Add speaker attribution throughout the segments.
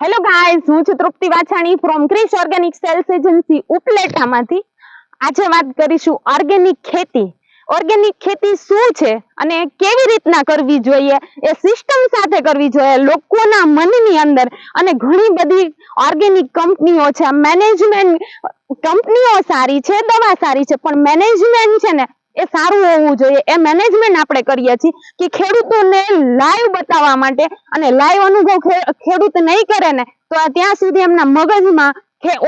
Speaker 1: Hello guys હું છું Tripti Vachhani from Krish organic sales agency ઉપલેટામાંથી. આજે વાત કરીશું ઓર્ગેનિક ખેતી. ઓર્ગેનિક ખેતી શું છે અને કેવી રીતના કરવી જોઈએ? એ સિસ્ટમ સાથે કરવી જોઈએ લોકોના મનની અંદર. અને ઘણી બધી ઓર્ગેનિક કંપનીઓ છે. મેનેજમેન્ટ કંપનીઓ સારી છે, દવા સારી છે, પણ મેનેજમેન્ટ છે ને એ સારું હોવું જોઈએ. એ મેનેજમેન્ટ આપણે કરીએ છીએ કે ખેડૂતોને લાઈવ બતાવવા માટે અને લાઈવ અનુભવ ખેડૂત નહીં કરે ને, તો ત્યાં સુધી એમના મગજમાં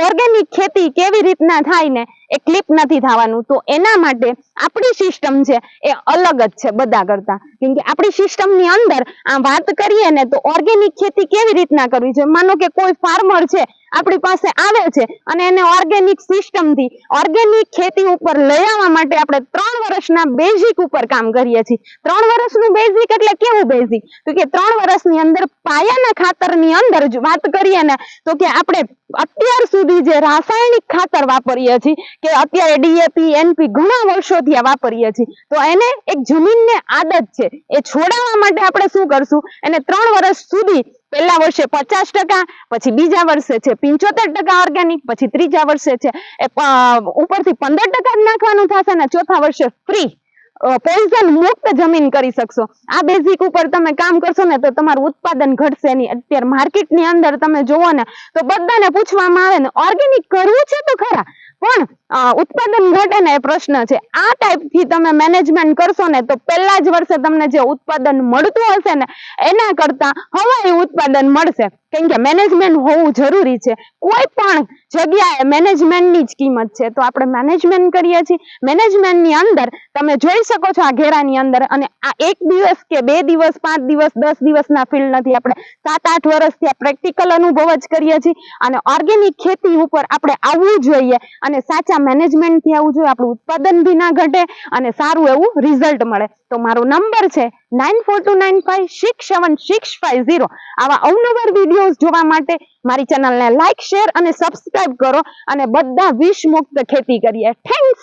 Speaker 1: ઓર્ગેનિક ખેતી કેવી રીતના થાય ને એ ક્લિપ નથી થવાનું. તો એના માટે આપણી સિસ્ટમ છે એ અલગ જ છે બધા કરતા. કેમ કે આપણી સિસ્ટમની અંદર આ વાત કરીએ ને તો ઓર્ગેનિક ખેતી કેવી રીતના કરવી જોઈએ? માનો કે કોઈ ફાર્મર છે, આપણી પાસે આવે છે અને એને ઓર્ગેનિક સિસ્ટમથી ઓર્ગેનિક ખેતી ઉપર લઈ આવવા માટે આપણે ત્રણ વર્ષના બેઝિક ઉપર કામ કરીએ છીએ. ત્રણ વર્ષનું બેઝિક એટલે કેવું બેઝિક તો કે ત્રણ વર્ષની અંદર પાયાના ખાતરની અંદર વાત કરીએ ને તો કે આપણે અત્યાર સુધી જે રાસાયણિક ખાતર વાપરીએ છીએ કે અત્યારે ડીએપી એનપી ઘણા વર્ષોથી આ વાપરીએ છીએ. તો એને એક જમીનને આદત છે. એ છોડાવવા માટે આપણે શું કરશું? એને ત્રણ વર્ષ સુધી પહેલા વર્ષે પચાસ ટકા, પછી બીજા વર્ષે છે પિંચોતેર ટકા ઓર્ગેનિક પછી ત્રીજા વર્ષે છે એ ઉપરથી પંદર ટકા જ નાખવાનું થશે ને ચોથા વર્ષે ફ્રી પોઈઝન મુક્ત જમીન કરી શકશો. આ બેઝિક ઉપર તમે કામ કરશો ને તો તમારું ઉત્પાદન ઘટશે નહીં. અત્યારે માર્કેટની અંદર તમે જોવો ને તો બધાને પૂછવામાં આવે ને ઓર્ગેનિક કરવું છે તો ખરા પણ ઉત્પાદન ઘટે એ પ્રશ્ન છે. આ ટાઈપથી તમે મેનેજમેન્ટ કરશો ને, તો પહેલા જ વર્ષે તમને જે ઉત્પાદન મળતું હશે ને, એના કરતા હવાઈ ઉત્પાદન મળશે. કેમ કે મેનેજમેન્ટ હોવું જરૂરી છે. કોઈ પણ જગ્યાએ મેનેજમેન્ટની જ કિંમત છે. તો આપણે મેનેજમેન્ટ કરીએ છીએ. મેનેજમેન્ટની અંદર તમે જોઈ શકો છો આ ઘેરાની અંદર અને આ એક દિવસ કે બે દિવસ, પાંચ દિવસ, દસ દિવસના ફિલ્ડ નથી. આપણે સાત, આઠ વર્ષથી આ પ્રેક્ટિકલ અનુભવ જ કરીએ છીએ. અને ઓર્ગેનિક ખેતી ઉપર આપણે આવવું જોઈએ અને સાચા મેનેજમેન્ટથી આવવું જોઈએ. આપણું ઉત્પાદન બી ના ઘટે અને સારું એવું રિઝલ્ટ મળે. તો મારો નંબર છે nine four two nine five six seven six five zero આવા અવનવર વિડીયોઝ જોવા માટે મારી ચેનલને લાઈક શેર અને સબસ્ક્રાઇબ કરો અને બધા વિષ મુક્ત ખેતી કરીએ. થેન્ક્સ